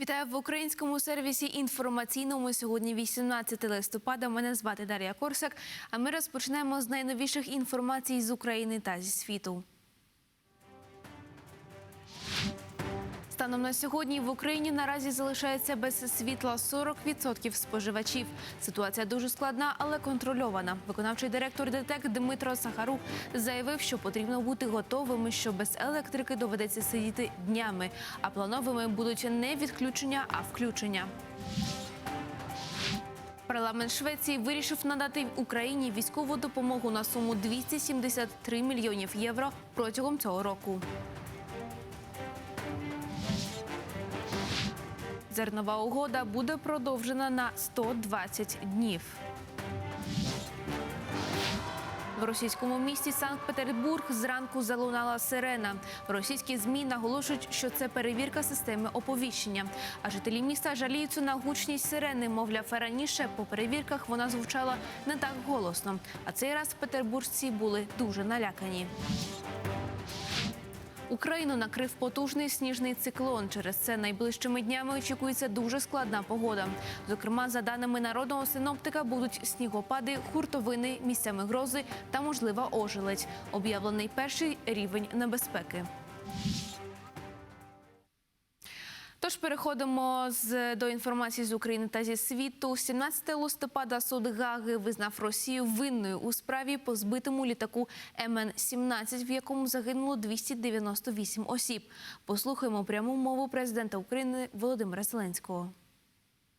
Вітаю в українському сервісі інформаційному. Сьогодні 18 листопада. Мене звати Дар'я Корсак. А ми розпочнемо з найновіших інформацій з України та зі світу. Станом на сьогодні в Україні наразі залишається без світла 40% споживачів. Ситуація дуже складна, але контрольована. Виконавчий директор ДТЕК Дмитро Сахарук заявив, що потрібно бути готовими, що без електрики доведеться сидіти днями, а плановими будуть не відключення, а включення. Парламент Швеції вирішив надати Україні військову допомогу на суму 273 мільйонів євро протягом цього року. Зернова угода буде продовжена на 120 днів. В російському місті Санкт-Петербург зранку залунала сирена. Російські змі наголошують, що це перевірка системи оповіщення. А жителі міста жаліються на гучність сирени. Мовляв, раніше по перевірках вона звучала не так голосно. А цей раз петербуржці були дуже налякані. Україну накрив потужний сніжний циклон. Через це найближчими днями очікується дуже складна погода. Зокрема, за даними народного синоптика, будуть снігопади, хуртовини, місцями грози та можлива ожеледь. Об'явлений перший рівень небезпеки. Тож переходимо з до інформації з України та зі світу. 17 листопада суд Гаги визнав Росію винною у справі по збитому літаку МН-17, в якому загинуло 298 осіб. Послухаємо пряму мову президента України Володимира Зеленського.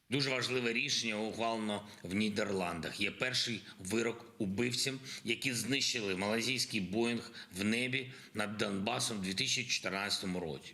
Дуже важливе рішення ухвалено в Нідерландах. Є перший вирок убивцям, які знищили малазійський Боїнг в небі над Донбасом у 2014 році.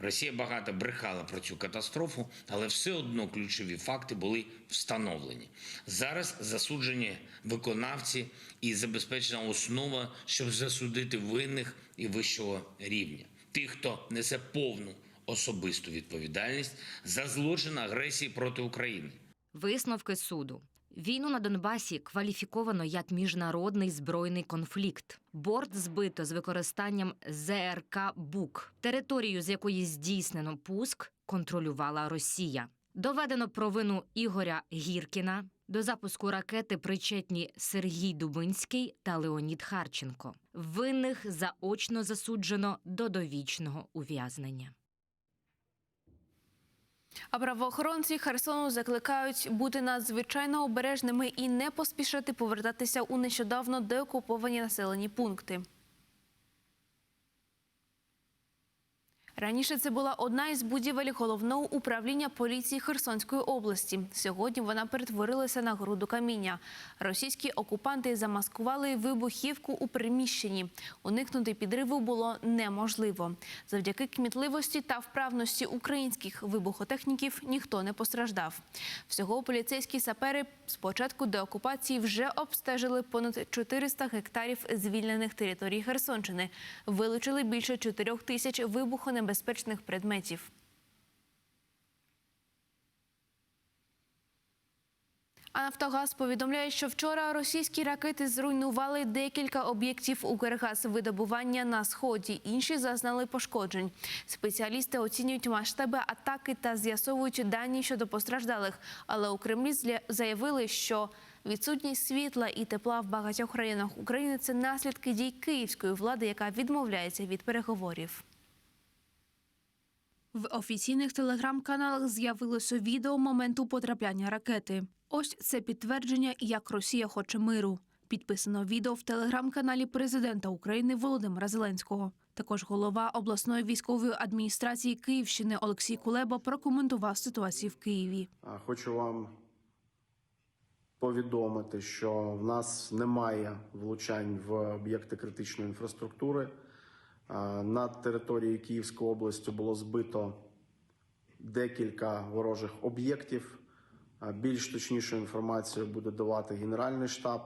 Росія багато брехала про цю катастрофу, але все одно ключові факти були встановлені. Зараз засуджені виконавці і забезпечена основа, щоб засудити винних і вищого рівня. Тих, хто несе повну особисту відповідальність за злочин агресії проти України. Висновки суду. Війну на Донбасі кваліфіковано як міжнародний збройний конфлікт. Борт збито з використанням ЗРК БУК. Територію, з якої здійснено пуск, контролювала Росія. Доведено провину Ігоря Гіркіна. До запуску ракети причетні Сергій Дубинський та Леонід Харченко. Винних заочно засуджено до довічного ув'язнення. А правоохоронці Херсону закликають бути надзвичайно обережними і не поспішати повертатися у нещодавно деокуповані населені пункти. Раніше це була одна із будівель головного управління поліції Херсонської області. Сьогодні вона перетворилася на груду каміння. Російські окупанти замаскували вибухівку у приміщенні. Уникнути підриву було неможливо. Завдяки кмітливості та вправності українських вибухотехніків ніхто не постраждав. Всього поліцейські сапери з початку деокупації вже обстежили понад 400 гектарів звільнених територій Херсонщини. Вилучили більше 4 тисяч вибухонебезпечних предметів. А Нафтогаз повідомляє, що вчора російські ракети зруйнували декілька об'єктів Укргазвидобування на сході. Інші зазнали пошкоджень. Спеціалісти оцінюють масштаби атаки та з'ясовують дані щодо постраждалих. Але у Кремлі заявили, що відсутність світла і тепла в багатьох районах України це наслідки дій київської влади, яка відмовляється від переговорів. В офіційних телеграм-каналах з'явилося відео моменту потрапляння ракети. Ось це підтвердження, як Росія хоче миру. Підписано відео в телеграм-каналі президента України Володимира Зеленського. Також голова обласної військової адміністрації Київщини Олексій Кулеба прокоментував ситуацію в Києві. Хочу вам повідомити, що в нас немає влучань в об'єкти критичної інфраструктури. Над територією Київської області було збито декілька ворожих об'єктів. Більш точнішу інформацію буде давати Генеральний штаб.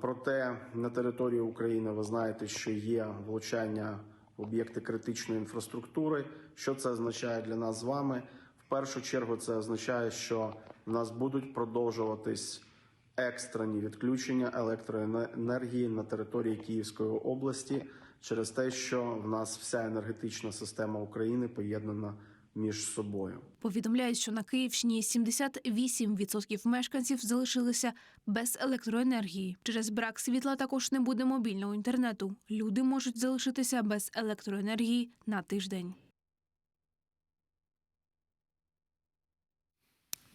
Проте на території України ви знаєте, що є влучання в об'єкти критичної інфраструктури. Що це означає для нас з вами? В першу чергу це означає, що в нас будуть продовжуватись екстрені відключення електроенергії на території Київської області через те, що в нас вся енергетична система України поєднана між собою. Повідомляють, що на Київщині 78% мешканців залишилися без електроенергії. Через брак світла також не буде мобільного інтернету. Люди можуть залишитися без електроенергії на тиждень.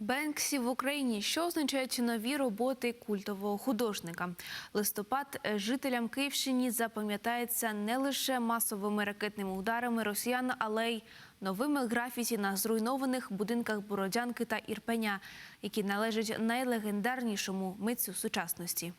Бенксі в Україні, що означають нові роботи культового художника. Листопад е, жителям Київщини запам'ятається не лише масовими ракетними ударами росіян, але й новими графіті на зруйнованих будинках Бородянки та Ірпеня, які належать найлегендарнішому митцю сучасності.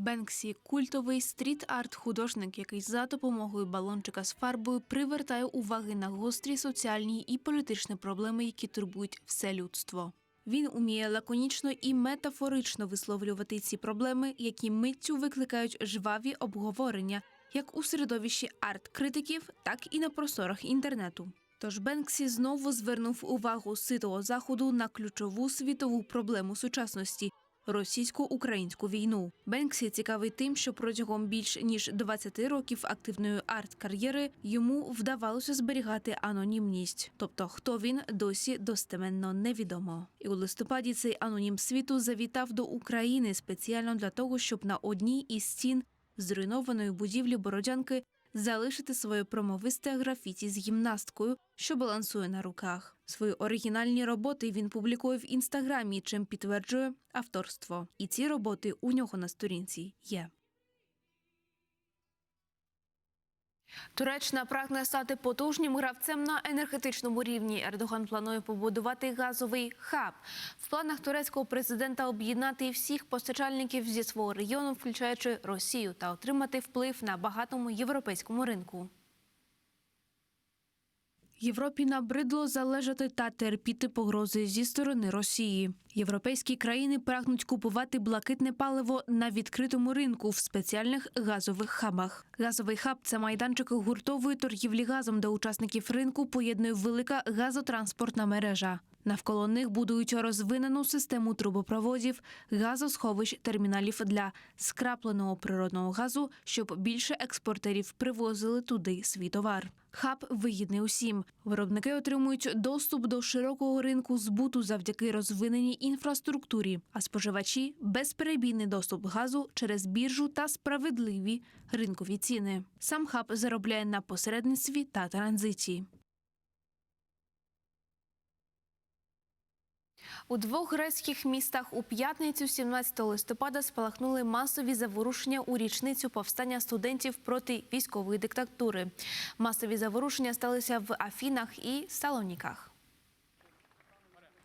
Бенксі культовий стріт-арт художник, який за допомогою балончика з фарбою привертає уваги на гострі соціальні і політичні проблеми, які турбують все людство. Він уміє лаконічно і метафорично висловлювати ці проблеми, які миттю викликають жваві обговорення як у середовищі арт-критиків, так і на просторах інтернету. Тож Бенксі знову звернув увагу ситого заходу на ключову світову проблему сучасності російсько-українську війну. Бенксі цікавий тим, що протягом більш ніж 20 років активної арт-кар'єри йому вдавалося зберігати анонімність. Тобто, хто він досі достеменно невідомо. І у листопаді цей анонім світу завітав до України спеціально для того, щоб на одній із стін зруйнованої будівлі Бородянки залишити своє промовисте графіті з гімнасткою, що балансує на руках. Свої оригінальні роботи він публікує в інстаграмі, чим підтверджує авторство. І ці роботи у нього на сторінці є. Туреччина прагне стати потужним гравцем на енергетичному рівні. Ердоган планує побудувати газовий хаб. В планах турецького президента об'єднати всіх постачальників зі свого регіону, включаючи Росію, та отримати вплив на багатому європейському ринку. Європі набридло залежати та терпіти погрози зі сторони Росії. Європейські країни прагнуть купувати блакитне паливо на відкритому ринку в спеціальних газових хабах. Газовий хаб це майданчик гуртової торгівлі газом, де учасників ринку поєднує велика газотранспортна мережа. Навколо них будують розвинену систему трубопроводів, газосховищ, терміналів для скрапленого природного газу, щоб більше експортерів привозили туди свій товар. Хаб вигідний усім. Виробники отримують доступ до широкого ринку збуту завдяки розвиненій інфраструктурі, а споживачі безперебійний доступ газу через біржу та справедливі ринкові ціни. Сам хаб заробляє на посередництві та транзиті. У двох грецьких містах у п'ятницю, 17 листопада, спалахнули масові заворушення у річницю повстання студентів проти військової диктатури. Масові заворушення сталися в Афінах і Салоніках.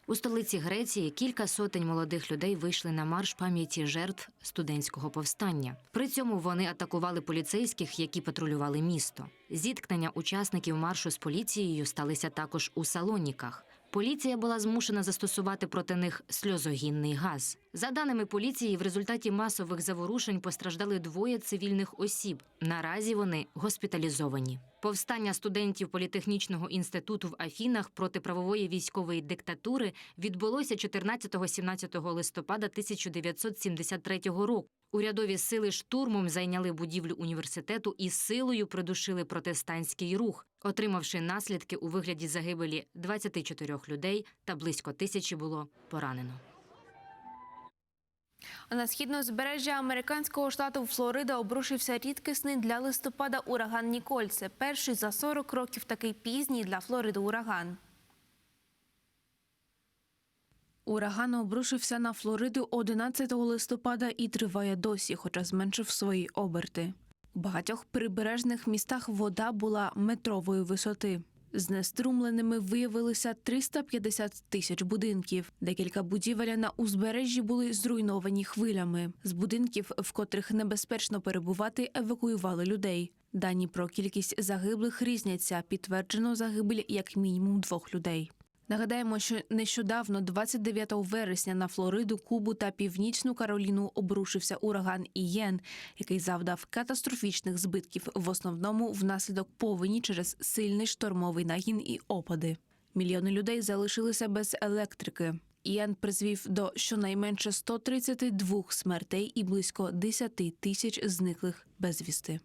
У столиці Греції кілька сотень молодих людей вийшли на марш пам'яті жертв студентського повстання. При цьому вони атакували поліцейських, які патрулювали місто. Зіткнення учасників маршу з поліцією сталися також у Салоніках. Поліція була змушена застосувати проти них сльозогінний газ. За даними поліції, в результаті масових заворушень постраждали двоє цивільних осіб. Наразі вони госпіталізовані. Повстання студентів політехнічного інституту в Афінах проти правової військової диктатури відбулося 14-17 листопада 1973 року. Урядові сили штурмом зайняли будівлю університету і силою придушили протестантський рух, отримавши наслідки у вигляді загибелі 24 людей та близько тисячі було поранено. На східне узбережжя американського штату Флорида обрушився рідкісний для листопада ураган Ніколь. Це перший за 40 років такий пізній для Флориди ураган. Ураган обрушився на Флориду 11 листопада і триває досі, хоча зменшив свої оберти. У багатьох прибережних містах вода була метрової висоти. Знеструмленими виявилися 350 тисяч будинків. Декілька будівель на узбережжі були зруйновані хвилями. З будинків, в котрих небезпечно перебувати, евакуювали людей. Дані про кількість загиблих різняться. Підтверджено загибель як мінімум двох людей. Нагадаємо, що нещодавно, 29 вересня, на Флориду, Кубу та Північну Кароліну обрушився ураган Ієн, який завдав катастрофічних збитків, в основному внаслідок повені через сильний штормовий нагін і опади. Мільйони людей залишилися без електрики. Ієн призвів до щонайменше 132 смертей і близько 10 тисяч зниклих безвісти.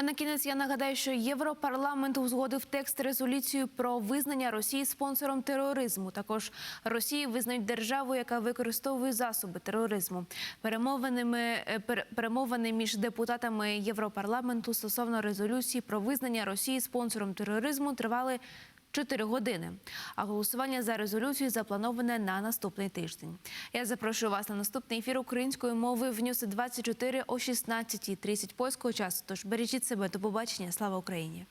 А на кінець я нагадаю, що Європарламент узгодив текст резолюції про визнання Росії спонсором тероризму. Також Росії визнають державу, яка використовує засоби тероризму. Перемовинами е, пер- перемовини між депутатами Європарламенту стосовно резолюції про визнання Росії спонсором тероризму тривали 4 години. А голосування за резолюцію заплановане на наступний тиждень. Я запрошую вас на наступний ефір української мови в Ньюс 24 о 16.30 польського часу. Тож бережіть себе до побачення. Слава Україні!